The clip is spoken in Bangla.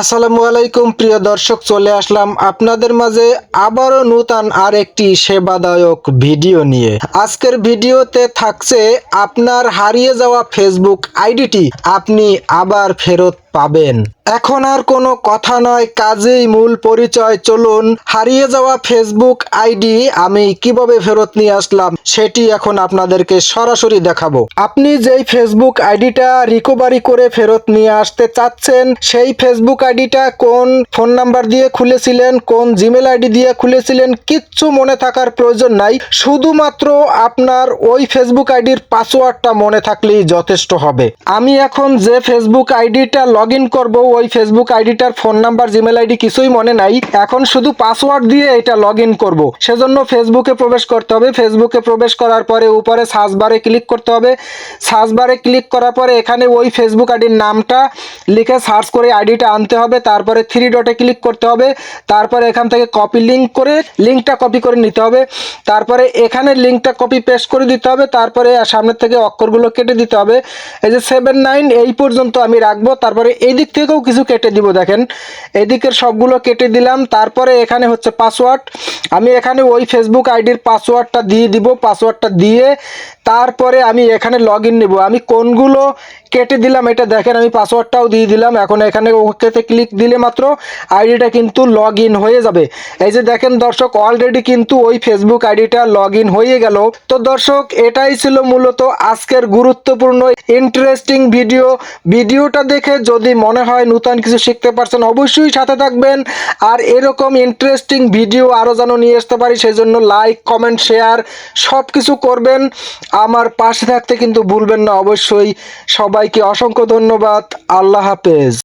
আসসালামু আলাইকুম, প্রিয় দর্শক, চলে আসলাম আপনাদের মাঝে আবারও নূতন আর একটি সেবাদায়ক ভিডিও নিয়ে। আজকের ভিডিওতে থাকছে আপনার হারিয়ে যাওয়া ফেসবুক আইডিটি। আপনি আবার ফেরত পাবেন। এখন আর কোনো কথা নয়, কাজেই মূল পরিচয়। চলুন, হারিয়ে যাওয়া ফেসবুক আইডি আমি কীভাবে ফেরত নিয়ে আসলাম সেটি এখন আপনাদেরকে সরাসরি দেখাবো। আপনি যেই ফেসবুক আইডিটা রিকভারি করে ফেরত নিয়ে আসতে চাচ্ছেন, সেই ফেসবুক আইডিটা কোন ফোন নাম্বার দিয়ে খুলেছিলেন, কোন জিমেল আইডি দিয়ে খুলেছিলেন, কিচ্ছু মনে থাকার প্রয়োজন নাই। শুধুমাত্র আপনার ওই ফেসবুক আইডির পাসওয়ার্ডটা মনে থাকলেই যথেষ্ট হবে। আমি এখন যে ফেসবুক আইডিটা লগ ইন করব, ওই ফেসবুক আইডিটার ফোন নাম্বার জিমেল আইডি কিছুই মনে নাই। এখন শুধু পাসওয়ার্ড দিয়ে এটা লগ ইন করব। সেজন্য ফেসবুকে প্রবেশ করতে হবে। ফেসবুকে প্রবেশ করার পরে উপরে সার্চ বারে ক্লিক করতে হবে। সার্চ বারে ক্লিক করার পরে এখানে ওই ফেসবুক আইডির নামটা লিখে সার্চ করে আইডিটা আনতে হবে। তারপরে থ্রি ডটে ক্লিক করতে হবে। তারপরে এখান থেকে কপি লিঙ্ক করে লিঙ্কটা কপি করে নিতে হবে। তারপরে এখানে লিঙ্কটা কপি পেস্ট করে দিতে হবে। তারপরে সামনের থেকে অক্ষরগুলো কেটে দিতে হবে। এই যে সেভেন নাইন এই পর্যন্ত আমি রাখব। তারপরে এই দিক থেকেও কিছু কেটে দিব, দেখেন। এদিকের সবগুলো কেটে দিলাম, তারপরে এখানে হচ্ছে পাসওয়ার্ড আমি এখানে ওই ফেসবুক আইডির পাসওয়ার্ডটা দিয়ে দিব পাসওয়ার্ডটা দিয়ে তারপরে আমি এখানে লগ ইন নেব। আমি কোনগুলো কেটে দিলাম এটা দেখেন, আমি পাসওয়ার্ডটাও দিয়ে দিলাম। এখন এখানে ওকেতে ক্লিক দিলে মাত্র আইডিটা কিন্তু লগ ইন হয়ে যাবে। এই যে দেখেন দর্শক অলরেডি কিন্তু ওই ফেসবুক আইডিটা লগ ইন হয়ে গেল। তো দর্শক, এটাই ছিল মূলত আজকের গুরুত্বপূর্ণ ইন্টারেস্টিং ভিডিও ভিডিওটা দেখে যদি মনে হয় নূতন কিছু শিখতে পারছেন, অবশ্যই সাথে থাকবেন। আর এরকম ইন্টারেস্টিং ভিডিও আরও যেন নিয়ে আসতে পারি সেই জন্য লাইক কমেন্ট শেয়ার সব কিছু করবেন। আমার পাশে থাকতে কিন্তু ভুলবেন না, অবশ্যই সবাইকে অসংখ্য ধন্যবাদ। আল্লাহ হাফেজ।